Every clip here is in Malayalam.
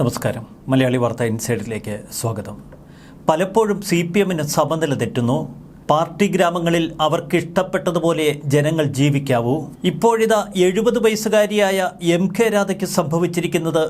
നമസ്കാരം. മലയാളി വാർത്ത ഇൻസൈഡിലേക്ക് സ്വാഗതം. പലപ്പോഴും സി പി എമ്മിന് സമനില തെറ്റുന്നു. പാർട്ടി ഗ്രാമങ്ങളിൽ അവർക്ക് ഇഷ്ടപ്പെട്ടതുപോലെ ജനങ്ങൾ ജീവിക്കാവൂ. ഇപ്പോഴിതാ എഴുപത് വയസ്സുകാരിയായ എം കെ രാധയ്ക്ക് സംഭവിച്ചിരിക്കുന്നത്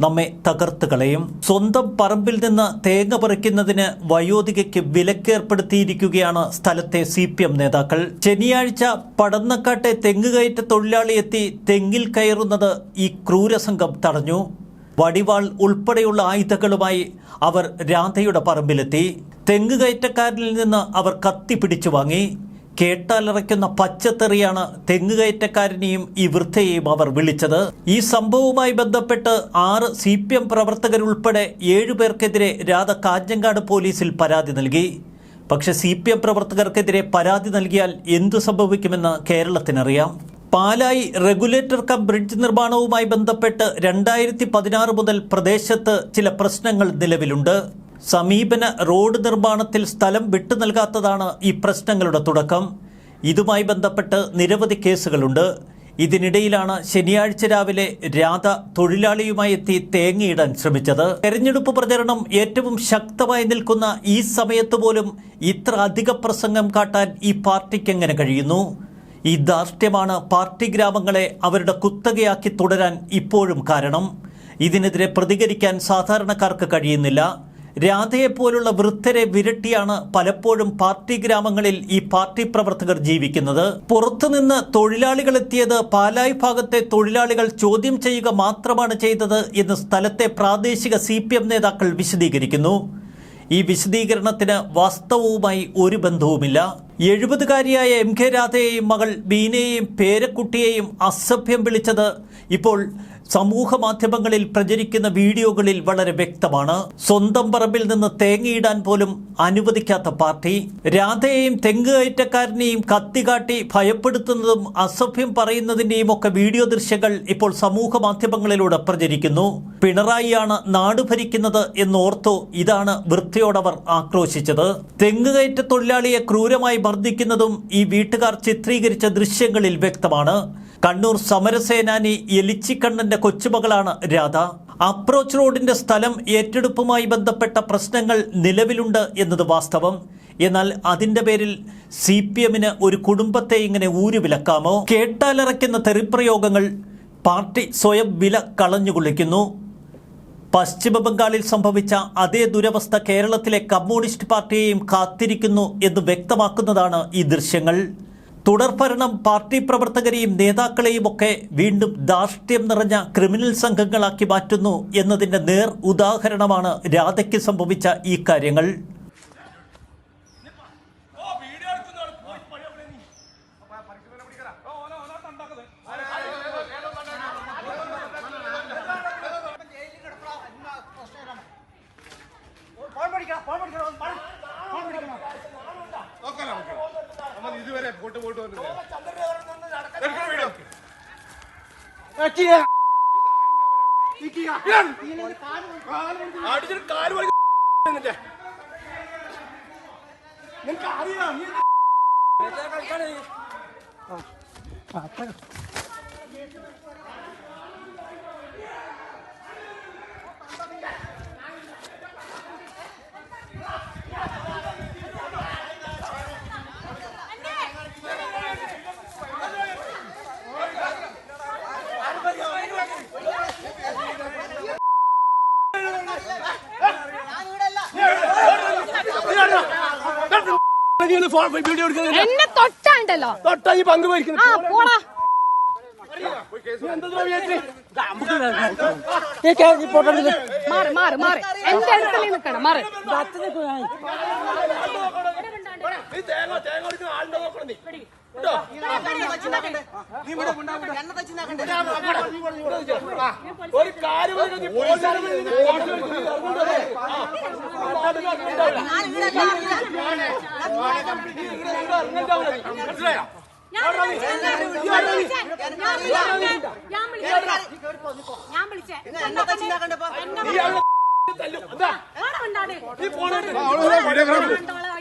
നമ്മെ തകർത്ത് കളയും. സ്വന്തം പറമ്പിൽ നിന്ന് തേങ്ങ പറിക്കുന്നതിന് വയോധികയ്ക്ക് വിലക്കേർപ്പെടുത്തിയിരിക്കുകയാണ് സ്ഥലത്തെ സി പി എം നേതാക്കൾ. ശനിയാഴ്ച പടന്നക്കാട്ടെ തെങ്ങുകയറ്റ തൊഴിലാളി എത്തി തെങ്ങിൽ കയറുന്നത് ഈ ക്രൂരസംഘം തടഞ്ഞു. വടിവാൾ ഉൾപ്പെടെയുള്ള ആയുധങ്ങളുമായി അവർ രാധയുടെ പറമ്പിലെത്തി. തെങ്ങുകയറ്റക്കാരനിൽ നിന്ന് അവർ കത്തി പിടിച്ചു വാങ്ങി. കേട്ടാലിറയ്ക്കുന്ന പച്ചത്തെറിയാണ് തെങ്ങുകയറ്റക്കാരനെയും ഈ വൃദ്ധയെയും അവർ വിളിച്ചത്. ഈ സംഭവവുമായി ബന്ധപ്പെട്ട് ആറ് സി പി എം പ്രവർത്തകരുൾപ്പെടെ ഏഴുപേർക്കെതിരെ രാധ കാഞ്ഞങ്ങാട് പോലീസിൽ പരാതി നൽകി. പക്ഷെ സി പി എം പ്രവർത്തകർക്കെതിരെ പരാതി നൽകിയാൽ എന്തു സംഭവിക്കുമെന്ന് കേരളത്തിനറിയാം. പാലായി റെഗുലേറ്റർ കം ബ്രിഡ്ജ് നിർമ്മാണവുമായി ബന്ധപ്പെട്ട് രണ്ടായിരത്തി പതിനാറ് മുതൽ പ്രദേശത്ത് ചില പ്രശ്നങ്ങൾ നിലവിലുണ്ട്. സമീപന റോഡ് നിർമ്മാണത്തിൽ സ്ഥലം വിട്ടു നൽകാത്തതാണ് ഈ പ്രശ്നങ്ങളുടെ തുടക്കം. ഇതുമായി ബന്ധപ്പെട്ട് നിരവധി കേസുകളുണ്ട്. ഇതിനിടയിലാണ് ശനിയാഴ്ച രാവിലെ രാധ തൊഴിലാളിയുമായി എത്തി തേങ്ങയിടാൻ ശ്രമിച്ചത്. തെരഞ്ഞെടുപ്പ് പ്രചരണം ഏറ്റവും ശക്തമായി നിൽക്കുന്ന ഈ സമയത്ത് പോലും ഇത്ര അധിക പ്രസംഗം കാട്ടാൻ ഈ പാർട്ടിക്ക് എങ്ങനെ കഴിയുന്നു? ഈ ധാർഷ്ട്യമാണ് പാർട്ടി ഗ്രാമങ്ങളെ അവരുടെ കുത്തകയാക്കി തുടരാൻ ഇപ്പോഴും കാരണം. ഇതിനെതിരെ പ്രതികരിക്കാൻ സാധാരണക്കാർക്ക് കഴിയുന്നില്ല. രാധയെപ്പോലുള്ള വൃദ്ധരെ വിരട്ടിയാണ് പലപ്പോഴും പാർട്ടി ഗ്രാമങ്ങളിൽ ഈ പാർട്ടി പ്രവർത്തകർ ജീവിക്കുന്നത്. പുറത്തുനിന്ന് തൊഴിലാളികൾ എത്തിയത് പാലായി ഭാഗത്തെ തൊഴിലാളികൾ ചോദ്യം ചെയ്യുക മാത്രമാണ് ചെയ്തത് എന്ന് സ്ഥലത്തെ പ്രാദേശിക സി നേതാക്കൾ വിശദീകരിക്കുന്നു. ഈ വിശദീകരണത്തിന് വാസ്തവവുമായി ഒരു ബന്ധവുമില്ല. എഴുപതുകാരിയായ എം കെ രാധയെയും മകൾ ബീനയെയും പേരക്കുട്ടിയെയും അസഭ്യം വിളിച്ചത് ഇപ്പോൾ സമൂഹ മാധ്യമങ്ങളിൽ പ്രചരിക്കുന്ന വീഡിയോകളിൽ വളരെ വ്യക്തമാണ്. സ്വന്തം പറമ്പിൽ നിന്ന് തേങ്ങയിടാൻ പോലും അനുവദിക്കാത്ത പാർട്ടി. രാധയെയും തെങ്ങ് കയറ്റക്കാരനെയും കത്തികാട്ടി ഭയപ്പെടുത്തുന്നതും അസഭ്യം പറയുന്നതിന്റെയും ഒക്കെ വീഡിയോ ദൃശ്യങ്ങൾ ഇപ്പോൾ സമൂഹ മാധ്യമങ്ങളിലൂടെ പ്രചരിക്കുന്നു. പിണറായിയാണ് നാട് ഭരിക്കുന്നത് എന്നോർത്തു ഇതാണ് വൃത്തിയോടവർ ആക്രോശിച്ചത്. തെങ്ങുകയറ്റ തൊഴിലാളിയെ ക്രൂരമായി മർദ്ദിക്കുന്നതും ഈ വീട്ടുകാർ ചിത്രീകരിച്ച ദൃശ്യങ്ങളിൽ വ്യക്തമാണ്. കണ്ണൂർ സമരസേനാനി എലിച്ചിക്കണ്ണന്റെ കൊച്ചുമകളാണ് രാധ. അപ്രോച്ച് റോഡിന്റെ സ്ഥലം ഏറ്റെടുപ്പുമായി ബന്ധപ്പെട്ട പ്രശ്നങ്ങൾ നിലവിലുണ്ട് എന്നത് വാസ്തവം. എന്നാൽ അതിന്റെ പേരിൽ സി പി എമ്മിന് ഒരു കുടുംബത്തെ ഇങ്ങനെ ഊരുവിലക്കാമോ? കേട്ടാലിറക്കുന്ന തെറിപ്രയോഗങ്ങൾ പാർട്ടി സ്വയം വില കളഞ്ഞുകൊള്ളിക്കുന്നു പശ്ചിമ ബംഗാളിൽ സംഭവിച്ച അതേ ദുരവസ്ഥ കേരളത്തിലെ കമ്മ്യൂണിസ്റ്റ് പാർട്ടിയെയും കാത്തിരിക്കുന്നു എന്ന് വ്യക്തമാക്കുന്നതാണ് ഈ ദൃശ്യങ്ങൾ. തുടർഭരണം പാർട്ടി പ്രവർത്തകരെയും നേതാക്കളെയും ഒക്കെ വീണ്ടും ധാർഷ്ട്യം നിറഞ്ഞ ക്രിമിനൽ സംഘങ്ങളാക്കി മാറ്റുന്നു എന്നതിന്റെ നേർ ഉദാഹരണമാണ് രാധയ്ക്ക് സംഭവിച്ച ഈ കാര്യങ്ങൾ. എടുക്കണം വീഡിയോ. അടിച്ചിട്ട് കാൽ നിന്റെ. നിനക്ക് അറിയാം നീ നീ ഫോൺ വീഡിയോ എടുക്കുന്നത് എന്നെ തൊട്ടാണ്ടല്ലോ തൊട്ടാ ഈ പങ്ക് പോയിരിക്കുന്നു മാറി മാറി മാറി എന്റെ അടുത്ത് നീ നിക്കണം മാറി ഒരു കാര്യം മനസ്സിലായോ ഞാൻ വിളിച്ചേ.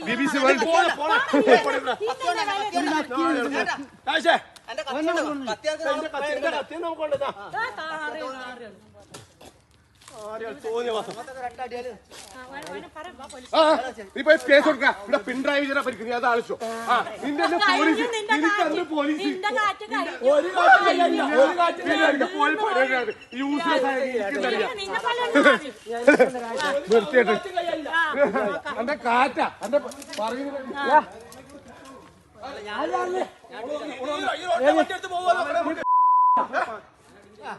B B C world. കാശേ നീ പോയി കേസ് കൊടുക്ക. ഇവിടെ പിണറായി വിജയനെ ഭരിക്കും നീ അത് ആലോചിച്ചോ. ആ നിന്റെ അന്ന് പോലീസ് നിനക്ക് അന്ന് പോലീസ്. ഒരു നിർത്തിയിട്ട് ഒരു കാറ്റും എന്റെ കാറ്റാ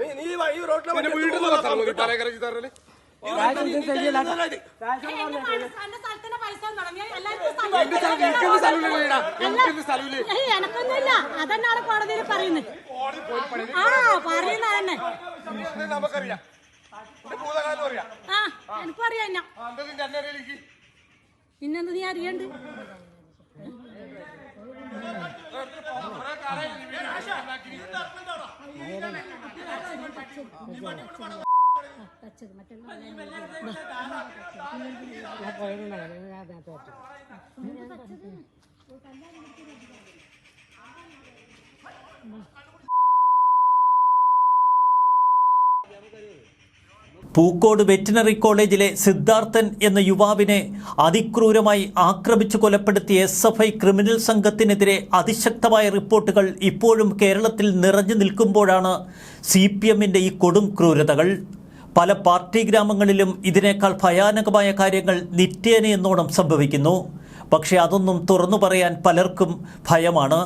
എന്റെ പറയുന്നത് പിന്നെ വീട്ടിൽ നിന്ന് പലകര സ്ഥലമില്ല എനക്കൊന്നുമില്ല. അതെന്നാണ് കോടതിയിൽ പറയുന്നത്? ആ പറയുന്ന തന്നെ നമുക്കറിയാം. ആ എനിക്കും അറിയാം എന്നാ. നീ എന്താ നിന്റെ അന്നെ അറിയില്ലെങ്കിൽ പിന്നെന്ത് നീ അറിയണ്ട് പൂക്കോട് വെറ്റിനറി കോളേജിലെ സിദ്ധാർത്ഥൻ എന്ന യുവാവിനെ അതിക്രൂരമായി ആക്രമിച്ചു കൊലപ്പെടുത്തിയ എസ് എഫ് ഐ ക്രിമിനൽ സംഘത്തിനെതിരെ അതിശക്തമായ റിപ്പോർട്ടുകൾ ഇപ്പോഴും കേരളത്തിൽ നിറഞ്ഞു നിൽക്കുമ്പോഴാണ് സി പി എമ്മിന്റെ ഈ കൊടും ക്രൂരതകൾ. പല പാർട്ടി ഗ്രാമങ്ങളിലും ഇതിനേക്കാൾ ഭയാനകമായ കാര്യങ്ങൾ നിത്യേന എന്നോണം സംഭവിക്കുന്നു. പക്ഷേ അതൊന്നും തുറന്നു പറയാൻ പലർക്കും ഭയമാണ്.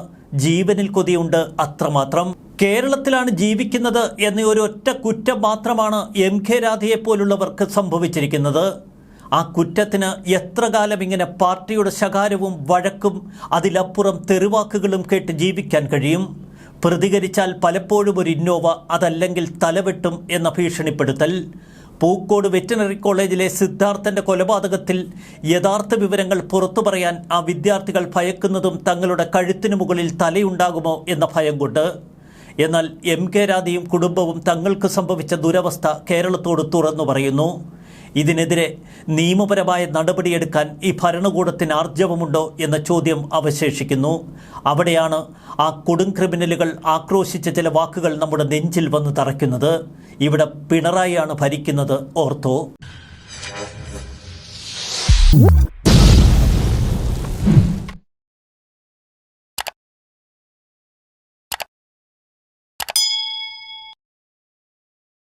ജീവനിൽ കൊതിയുണ്ട് അത്രമാത്രം. കേരളത്തിലാണ് ജീവിക്കുന്നത് എന്ന ഒരു ഒറ്റ കുറ്റം മാത്രമാണ് എം കെ രാധയെപ്പോലുള്ളവർക്ക് സംഭവിച്ചിരിക്കുന്നത്. ആ കുറ്റത്തിന് എത്ര കാലം ഇങ്ങനെ പാർട്ടിയുടെ ശകാരവും വഴക്കും അതിലപ്പുറം തെറിവാക്കുകളും കേട്ട് ജീവിക്കാൻ കഴിയും? പ്രതികരിച്ചാൽ പലപ്പോഴും ഒരു ഇന്നോവ അതല്ലെങ്കിൽ തലവെട്ടും എന്ന ഭീഷണിപ്പെടുത്തൽ. പൂക്കോട് വെറ്റിനറി കോളേജിലെ സിദ്ധാർത്ഥന്റെ കൊലപാതകത്തിൽ യഥാർത്ഥ വിവരങ്ങൾ പുറത്തു പറയാൻ ആ വിദ്യാർത്ഥികൾ ഭയക്കുന്നതും തങ്ങളുടെ കഴുത്തിനു മുകളിൽ തലയുണ്ടാകുമോ എന്ന ഭയം കൊണ്ട് എന്നാൽ എം കെ രാധയും കുടുംബവും തങ്ങൾക്ക് സംഭവിച്ച ദുരവസ്ഥ കേരളത്തോട് തുറന്നു പറയുന്നു. ഇതിനെതിരെ നിയമപരമായ നടപടിയെടുക്കാൻ ഈ ഭരണകൂടത്തിന് ആർജവമുണ്ടോ എന്ന ചോദ്യം അവശേഷിക്കുന്നു. അവിടെയാണ് ആ കൊടും ക്രിമിനലുകൾ ആക്രോശിച്ച ചില വാക്കുകൾ നമ്മുടെ നെഞ്ചിൽ വന്ന് തറയ്ക്കുന്നത്. ഇവിടെ പിണറായിയാണ് ഭരിക്കുന്നത്. ഓർത്തോ.